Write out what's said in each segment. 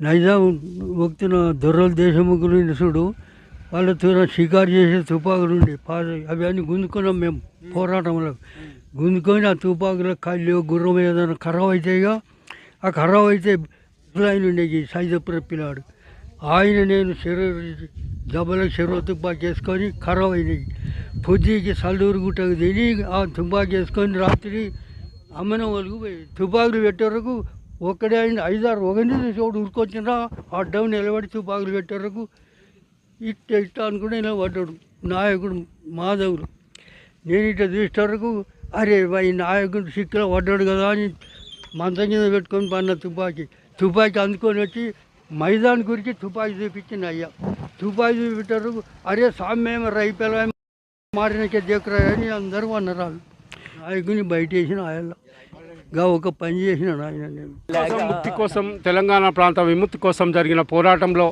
నైజాం వ్యక్తిన దొర్రల దేశముఖులు చూడు వాళ్ళతో షికారు చేసే తుపాకులు ఉండి అవన్నీ అవి అన్ని గుంజుకున్నాం మేము పోరాటంలో. గుంజుకొని ఆ తుపాకుల కళ్ళు గుర్రం ఏదైనా ఖరాబ్ అవుతాయిగా ఆ ఖరాబ్ అయితే ఆయన ఉండేది సైజపుర పిల్లాడు. ఆయన నేను శరీర జబ్బలకు శరీర తుపాకు వేసుకొని ఖరాబ్ అయినాయి. పొద్దుకి సల్లూరు గుట్టకు తిని ఆ తుపాకు వేసుకొని రాత్రి అమ్మన వాళ్ళకు పోయి తుపాకులు పెట్టే వరకు ఒక్కడే ఆయన ఐదారు ఒకటి చోటు ఉరుకొచ్చినా డౌన్ నిలబడి తుపాకులు పెట్టేరకు ఇట్ట ఇట్ట అనుకుంటే ఇలా పడ్డాడు. నాయకుడు మాధవుడు. నేను ఇట్ట చూసేటరకు అరే ఈ నాయకుడు సిక్కులో పడ్డాడు కదా అని మంచం కింద పెట్టుకొని పన్న తుపాకీ. తుపాకీ అందుకొని వచ్చి మైదాన్ గురించి తుపాకీ చూపించింది అయ్యా. తుపాకీ చూపించారు అరే సామ్యం రైపెల మారినకే దేకురా అని అందరూ అన్నారు నాయకుని బయట వేసిన ఆయల్లో గా ఒక పని చేసిన ఆయన నేను. కోసం ముక్తి కోసం తెలంగాణ ప్రాంత విముక్తి కోసం జరిగిన పోరాటంలో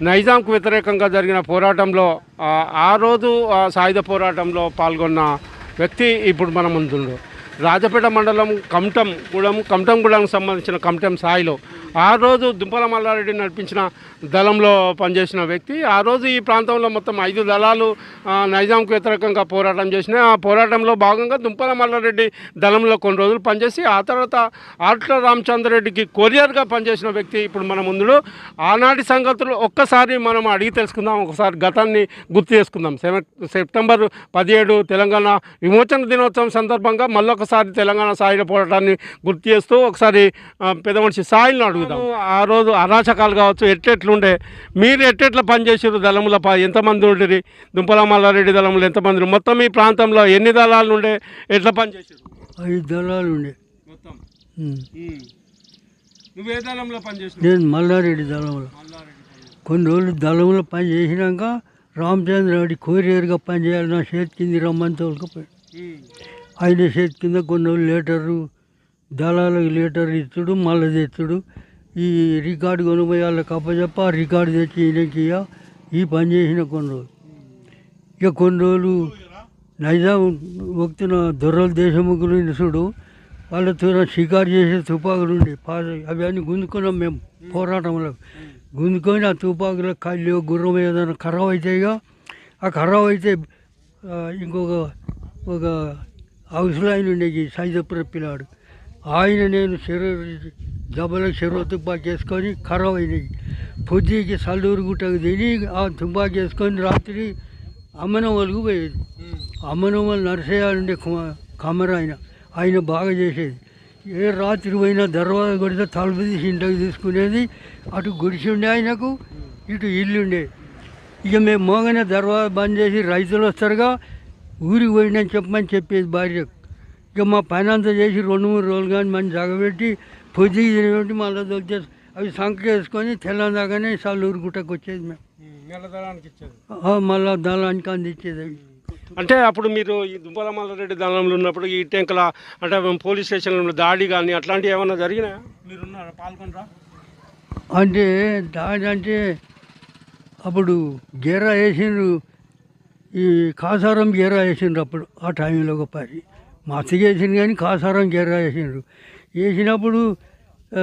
నైజాంకు వ్యతిరేకంగా జరిగిన పోరాటంలో ఆ, రోజు సాయుధ పోరాటంలో పాల్గొన్న వ్యక్తి ఇప్పుడు మన ముందుండు. రాజపేట మండలం కమటం గూడెం కమటంగూడెంకి సంబంధించిన కమటం సాయిలో ఆ రోజు దుంపల మల్లారెడ్డి నడిపించిన దళంలో పనిచేసిన వ్యక్తి ఆ రోజు ఈ ప్రాంతంలో మొత్తం ఐదు దళాలు నైజాంకు వ్యతిరేకంగా పోరాటం చేసిన ఆ పోరాటంలో భాగంగా దుంపల మల్లారెడ్డి దళంలో కొన్ని రోజులు పనిచేసి ఆ తర్వాత ఆట్ల రామచంద్రరెడ్డికి కొరియర్గా పనిచేసిన వ్యక్తి ఇప్పుడు మన ముందు ఆనాటి సంగతులు ఒక్కసారి మనం అడిగి తెలుసుకుందాం ఒకసారి గతాన్ని గుర్తు చేసుకుందాం. సెప్టెంబర్ పదిహేడు తెలంగాణ విమోచన దినోత్సవం సందర్భంగా మళ్ళొకసారి తెలంగాణ సాయుధ పోరాటాన్ని గుర్తు చేస్తూ ఒకసారి ఆ, పెద్ద మనిషి సాయిల్ని అడుగుదాం ఆ రోజు అరాచకాలు కావచ్చు ఎట్లెట్లుండే మీరు ఎట్టెట్లా పనిచేసారు దళముల ప- ఎంతమంది ఉండేది దుంపల మల్లారెడ్డి దళములు ఎంతమంది? మొత్తం ఈ ప్రాంతంలో ఎన్ని దళాలు ఉండే ఎట్లా పనిచేసారు ఐదు దళాలు ఉండే మొత్తం? ఉమ్. నువ్వు ఏ దళంలో పనిచేసావు నేను మల్లారెడ్డి దళంలో. కొన్ని రోజులు దళంలో పని చేసినాక రామచంద్ర రెడ్డి కోరియర్గా పని చేయాలి నా చేతి కింద రమ్మని తోలుకపోయి ఆయన చేతి కింద కొన్ని రోజులు లీటరు దళాలకు లీటర్ ఇచ్చుడు మళ్ళీ తెచ్చుడు. ఈ రికార్డు కొనుగోలు వాళ్ళకి అప్పచెప్ప రికార్డు తెచ్చి ఈయనకి ఈ పని చేసిన కొన్ని రోజులు. ఇక కొన్ని రోజులు నైజాం వక్తున దొర్రల దేశముఖులు చూడు వాళ్ళతో షికారు చేసే తుపాకులు ఉండి పాస్ అవి అన్ని గుంజుకున్నాం మేము పోరాటంలో. గుంజుకొని ఆ తుపాకుల కళ్ళు గుర్రం ఏదైనా ఖరాబ్ అవుతాయిగా ఆ ఖరాబ్ అయితే ఇంకొక ఒక హౌస్లో ఆయన ఉండేది సైజపుర పిల్లాడు. ఆయన నేను శరీర జబ్బలకు శరీర తుపాకి వేసుకొని ఖరాబ్ అయినాయి పొద్దుకి సల్లూరు గుట్టకు తిని ఆ తుపాకి వేసుకొని రాత్రి అమ్మన వాళ్ళకు పోయేది. అమ్మన వాళ్ళు నరసయ్య ఉండే కమర ఆయన ఆయన బాగా చేసేది. ఏ రాత్రి పోయినా దర్వాజా కొడితే తలుపు తీసి ఇంటికి తీసుకునేది. అటు గుడిసి ఉండే ఆయనకు ఇటు ఇల్లు ఉండే. ఇక మేము మోగనే దర్వాజా బంద్ చేసి రైతులు వస్తారుగా ఊరికి పోయినా చెప్పమని చెప్పేది భార్యకు. ఇక మా పని అంతా చేసి రెండు మూడు రోజులు కానీ మనం జగబెట్టి పొద్దుకి తినబెట్టి మళ్ళీ దొరికే అవి సంక వేసుకొని తెల్లందాకానే సల్లూరు గుట్టకు వచ్చేది మేము. మళ్ళా దళానికి అందించేది అవి. అంటే అప్పుడు మీరు ఈ మల్లారెడ్డి దళంలో ఉన్నప్పుడు ఈ టెంకల అంటే పోలీస్ స్టేషన్లో దాడి కానీ అట్లాంటివి ఏమైనా జరిగినాయా? మీరున్నారా? పాల్గొనరా? అంటే దాడి అంటే అప్పుడు గేరా వేసిండ్రు. ఈ కాసారం గేరా వేసిండ్రు అప్పుడు ఆ టైంలో ఒక పని మస్తుగా వేసిండ్రు కానీ కాసారం గేరా వేసిండ్రు. వేసినప్పుడు ఆ,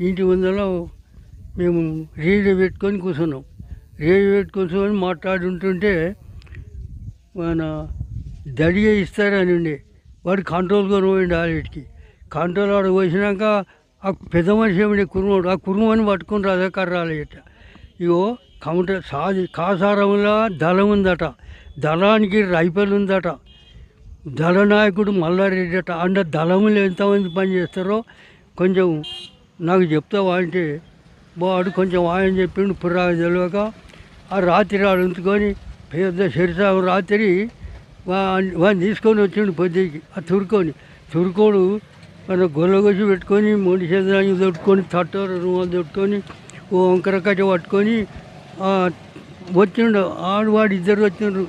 ఇంటి ముందర మేము రేడియో పెట్టుకొని కూర్చున్నాం. రేడియో పెట్టుకొని కూర్చొని మాట్లాడుంటుంటే మన దడిగా ఇస్తారని ఉండే. వాడు కంట్రోల్ కొని పోయిండు ఆడికి కంట్రోల్ ఆడ పోసినాక ఆ పెద్ద మనిషి ఏమిటి కురుమోడు ఆ కురుమని పట్టుకుని రథకర్ర ఇట ఇగో కౌంటర్ సాది కాసారంలో దళం ఉందట. దళానికి రైఫల్ ఉందట. దళనాయకుడు మల్లారెడ్డి అట అంటే దళములు ఎంతమంది పని చేస్తారో కొంచెం నాకు చెప్తావా అంటే వాడు కొంచెం ఆయన చెప్పిండు పురాగా తెలియక ఆ రాత్రి ఆడు ఉంచుకొని పెద్ద శరిసాగు రాత్రి వా- వాడిని తీసుకొని వచ్చిండు పొద్దుకి ఆ తురుకొని తురుకోడు మన గొల్లగొచ్చి పెట్టుకొని మూడు చేతులని తొట్టుకొని తట్టరు రూమాలు తొట్టుకొని ఓ వంకర కట్ట పట్టుకొని వచ్చిండు ఆడు వాడు ఇద్దరు వచ్చిండ్రు.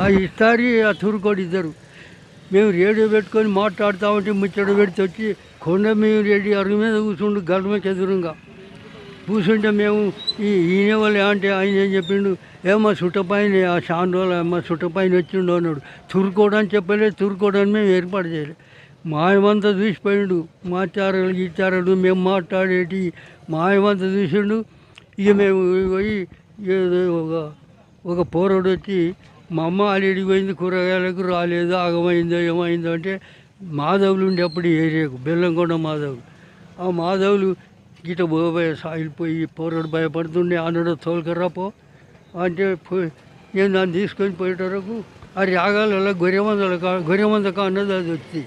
ఆ ఇస్తారి ఆ తురుకోడు ఇద్దరు. మేము రేడియో పెట్టుకొని మాట్లాడుతూ ఉంటే ముచ్చట పెడితే వచ్చి కొండ మేము రెడ్డి అరుగు మీద కూర్చుండు గడమకి ఎదురుగా కూర్చుంటే మేము ఈ ఈయన వాళ్ళు అంటే ఆయన ఏం చెప్పిండు? ఏమో సుట్టపైన ఆ షాన్ ఏమో సుట్టపైన వచ్చిండు అన్నాడు. తురుకోవడానికి చెప్పలేదు తురుకోవడానికి మేము ఏర్పాటు చేయలేదు. మాయమంతా చూసిపోయిండు. మాచారాలు గీచారాలు మేము మాట్లాడేటి మాయమంతా చూసిండు. ఇక మేము పోయి ఏదో ఒక ఒక పోరడు వచ్చి మా అమ్మ ఆల్రెడీ పోయింది కూరగాయలకు రాలేదు ఆగమైందో ఏమైందో అంటే మాధవులు ఉండేప్పుడు ఏరియాకు బెల్లంకొండ మాధవులు. ఆ మాధవులు గిట పోయి పోరాడు పోరడు భయపడుతుండే అన్నాడు తోలుకర్రా పో అంటే పోయి నేను దాన్ని తీసుకొని పోయేటరకు ఆ రాగాలలో గొర్రెమందల కా గొర్రెమంద అన్నది అది వచ్చి.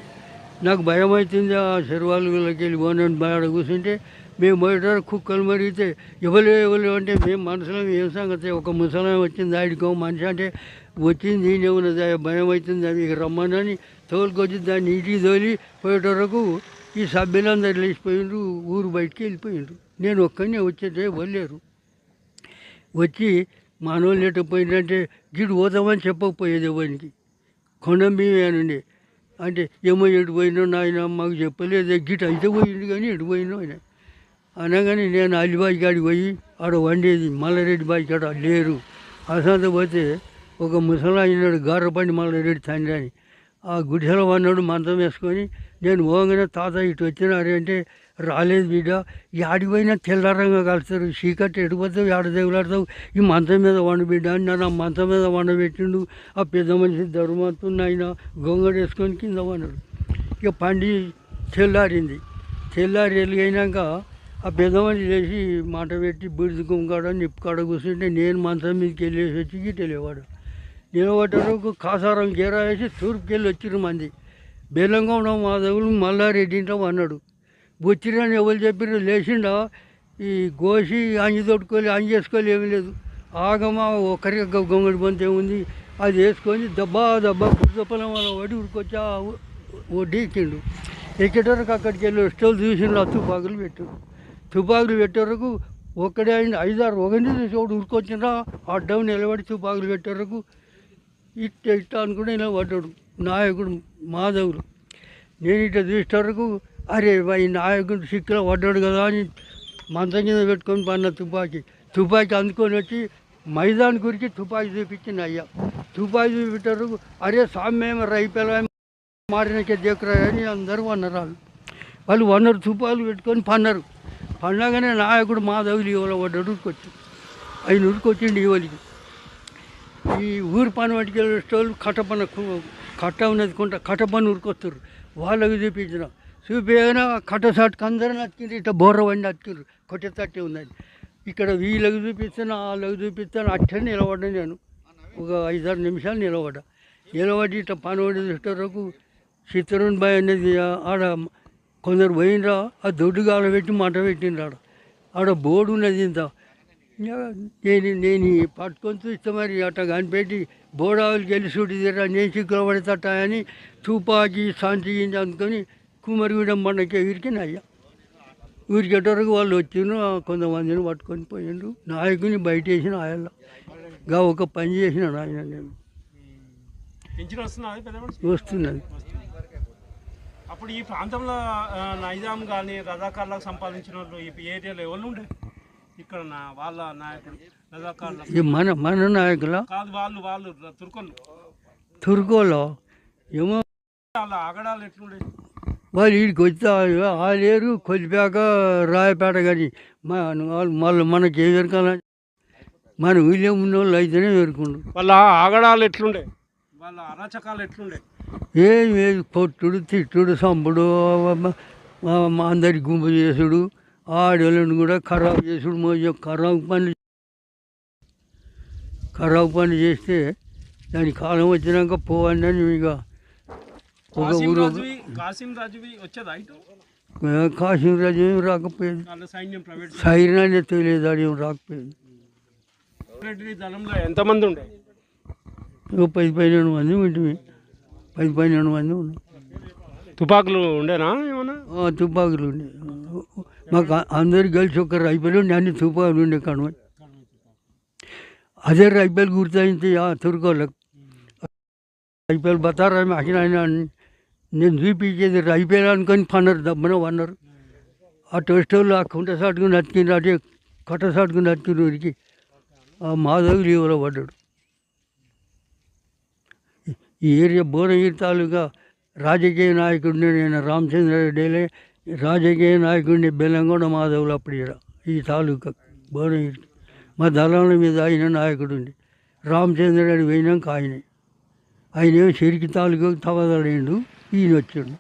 నాకు భయం అవుతుంది ఆ శర్వాలుగులకి వెళ్ళి పోనని బాడ కూర్చుంటే మేము పోయేటారు కుక్కలు మరిగితే ఎవరు ఎవరు అంటే మేము మనుషులం ఏం సంగతి? ఒక ముసలం వచ్చింది ఆడికో మనిషి అంటే వచ్చింది ఉన్నది భయం అవుతుంది అది రమ్మనని తోలుకొచ్చి దాన్ని ఇంటికి తోలి పోయేట వరకు ఈ సభ్యులందరూ లేచిపోయిండ్రు ఊరు బయటికి వెళ్ళిపోయిండ్రు. నేను ఒక్కనే వచ్చేటే వెళ్ళారు వచ్చి మానవులు ఎట్ట పోయిందంటే గిడు పోతామని చెప్పకపోయేది ఎవరికి? కొండ మేమేనండి అంటే ఏమో ఎటు పోయినో నాయన మాకు చెప్పలేదు గిట్ అయితే పోయిండు కానీ ఎటు పోయినో ఆయన. అనగానే నేను అలిబాయి కాడికి పోయి ఆడ వండేది మల్లారెడ్డి బాయి కాడ లేరు. అసంత పోతే ఒక ముసలాయనాడు గారపండి మల్లారెడ్డి తండ్రి అని. ఆ గుడిసెలో వన్నాడు మంచం వేసుకొని నేను పోగానే తాత ఇటు వచ్చినారు అంటే రాలేదు బిడ్డ యాడికి పోయినా తెల్లారంగా కలుస్తారు. చీకటి ఎడిపోతావు ఆడ తెగులాడతావు ఈ మంచం మీద వండబిడ్డ అని నన్ను ఆ మంచం మీద వండబెట్టిండు. ఆ పెద్ద మనిషి ధర్మత్తున్న ఆయన గొంగడు వేసుకొని కింద వన్నాడు ఇక పండి తెల్లారింది. తెల్లారి వెలిగైనాక ఆ పెద్ద మనిషి లేచి మాట పెట్టి బిడిది గుంకాడ నిప్పుకాడ కూర్చుంటే నేను మంచం మీదకి వెళ్ళేసి వచ్చి గిట్టలేవాడు నిలబడ్డారు కాసారం గేరా వేసి తూర్పుకి వెళ్ళి వచ్చిరు మంది. మా మాధవులు మల్లారెడ్డి ఇంట్లో అన్నాడు. బొచ్చిరని ఎవరు చెప్పిన లేచిండా? ఈ గోసి అంగి తొట్టుకోలే అంజి వేసుకోలే ఏమీ లేదు. ఆగమా ఒకరి గొంగడి బంతి ఉంది అది వేసుకొని దబ్బా దబ్బా బుద్ధ వాళ్ళ వల్ల వడి ఉరికొచ్చి వడ్డీ ఎక్కిండు ఎక్కేటరకు అక్కడికి వెళ్ళి స్టవ్ చూసిండు ఆ తుపాకులు పెట్టు తుపాకులు పెట్టేవరకు ఒక్కడే ఆయన ఐదారు ఒకటి చూసి ఒకటి ఉరికొచ్చినా డౌన్ నిలబడి తుపాకులు పెట్టేవరకు ఇట్ట ఇట్ట అనుకుని ఇలా పడ్డాడు. నాయకుడు మాధవులు నేను ఇట్ట చూసే వరకు అరే ఈ నాయకుడు సిక్కులో పడ్డాడు కదా అని మంచం కింద పెట్టుకొని పన్న తుపాకీ. తుపాకీ అందుకొని వచ్చి మైదాన్ గురించి తుపాకీ చూపించింది అయ్యా. తుపాకీ చూపించారు అరే సామ్యం రైపెల మారినకే దగ్గర అని అందరూ అన్నారు వాళ్ళు వాళ్ళు వన్నరు తుపాలు పెట్టుకొని పన్నారు. పన్నాగానే నాయకుడు మాధవులు ఇవాళ పడ్డాడు ఉరికొచ్చి ఆయన ఉరికొచ్చిండు ఇవాళకి. ఈ ఊరు పని వాటికి వెళ్ళేటోళ్ళు కట్టపన కట్ట ఉన్నది కొంట కట్టపని ఉరికొస్తారు వాళ్ళకి చూపించిన. చూపించగా కట్ట సాటుకు అందరూ అతికింది ఇట్లా బోర్ర వండి అతికిరు కొట్టే తట్టి ఉన్నది. ఇక్కడ వీళ్ళకి చూపిస్తాను వాళ్ళకి చూపిస్తాను అట్టే నిలబడ్డా నేను. ఒక ఐదారు నిమిషాలు నిలబడ్డా. నిలబడి ఇట్లా పని వండి వరకు చిత్తరుని బాయ్ అనేది ఆడ కొందరు పోయినరా ఆ దొడ్డు గాల పెట్టి మంట పెట్టిండ్రు ఆడ ఆడ బోర్డు ఉన్నది ఇంత. నేను నేను పట్టుకొని చూస్తే మరి అట్ట కనిపెట్టి వెళ్ళి సూటి తీరా నేను చిక్కులో పడతట అని తుపాకీ శాంతి గింజ అందుకొని కుమరిగూడెం బండకి ఎగిరికి అయ్యా. ఊరికేటరకు వాళ్ళు వచ్చిండ్రు కొంతమందిని పట్టుకొని పోయిండ్రు. నాయకుని బయట వేసిన ఆయన గా ఒక పని చేసినాడు ఆయన నేను. వస్తున్నది అప్పుడు ఈ ప్రాంతంలో నైజాం కానీ రజాకార్లకు సంపాదించిన వాళ్ళు ఈ ఏరియాలో ఎవరు ఉండే? ఇక్కడ నా వాళ్ళ నాయకుడు రజాకార్ల ఈ మన మన నాయకుల? కాదు వాళ్ళు వాళ్ళు తుర్కోలో ఏమో. వాళ్ళ ఆగడాలు ఎట్లుండే? వాళ్ళు వీడికి వచ్చి ఆ లేరు కొలిపాక రాయపేట కానీ మన వాళ్ళు మళ్ళీ మనకి ఏం ఎరకాల మన ఊళ్ళో ఉన్న వాళ్ళు అయితేనే ఎరుకుండు వాళ్ళ ఆగడాలు ఎట్లుండే? వాళ్ళ అరాచకాలు ఎట్లుండే? ఏం కొట్టుడు తిట్టుడు సంపుడు అందరి గుంపు చేసుడు. ఆడోళ్ళని కూడా ఖరాబ్ చేసుడు మోజు ఖరాబ్ పని ఖరాబ్ పని చేస్తే దాని కాలం వచ్చినాక పోవండి అని ఇక ఒక ఊరు రాజువి కాసిం రాజువి వచ్చేదా ఇటు? కాశీరాజు ఏం రాకపోయేది. వాళ్ళ సైన్యం ప్రైవేట్ సైరానే తెలియదు అది ఏం రాకపోయేది. ఎంతమంది ఉండే? ఇక పది పన్నెండు మంది ఉంటుంది పది పన్నెండు మంది ఉన్నాం తుపాకులు ఉండేనా ఏమన్నా? తుపాకులు ఉండే. మాకు అందరు కలిసి ఒక రైఫిల్ నన్ను అన్ని ఉండే కనుమ. అదే రైఫిల్ గుర్తయింది ఆ తుర్కోళ్ళకు రైఫిల్ బతారా అక్కడ ఆయన నేను చూపించేది రైఫిల్ అనుకొని పన్నారు దమ్మన వన్నారు ఆ టెస్టోళ్ళు ఆ కుంట సాటుకుని నచ్చింది అదే కట్ట సాటుకుని నచ్చింది ఊరికి. ఆ మాధవ్ లీవలో పడ్డాడు. ఈ ఏరియా భువనగిరి తాలూకా రాజకీయ నాయకుడిని నేను రామచంద్రారెడ్డి రాజకీయ నాయకుడిని బెల్లంగొండ మాధవులు అప్పుడు ఈడ ఈ తాలూకా భువనగిరికి మా దళాల మీద ఆయన నాయకుడు ఉండి రామచంద్రారెడ్డి పోయినాక ఆయనే. ఆయన ఏమో చెరికి తాలూకా తవదలేండు ఈయన వచ్చాడు